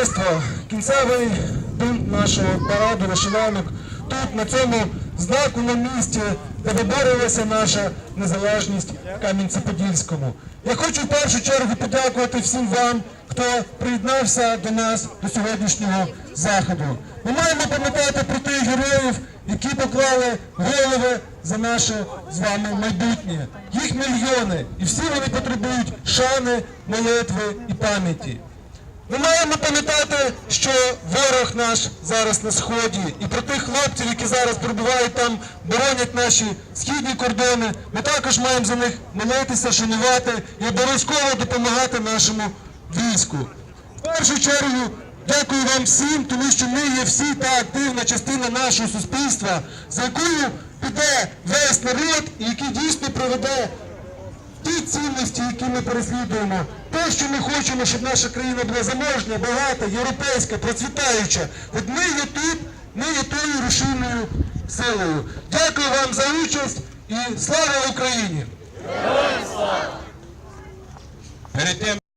товариство, кінцевий пункт нашого параду вишиванок тут, на цьому знаку на місці, де виборювалася наша незалежність в Кам'янці-Подільському. Я хочу в першу чергу подякувати всім вам, хто приєднався до нас до сьогоднішнього заходу. Ми маємо пам'ятати про тих героїв, які поклали голови за наше з вами майбутнє. Їх мільйони, і всі вони потребують шани, молитви і пам'яті. Ми маємо пам'ятати, що ворог наш зараз на сході, і про тих хлопців, які зараз перебувають там, боронять наші східні кордони. Ми також маємо за них молитися, шанувати і обов'язково допомагати нашому війську. В першу чергу дякую вам всім, тому що ми є всі та активна частина нашого суспільства, за якою піде весь народ, і який дійсно проведе ті цінності, які ми переслідуємо, те, що ми хочемо, щоб наша країна була заможна, багата, європейська, процвітаюча. От ми є тут, ми є тою рушійною силою. Дякую вам за участь і слава Україні! Перед тим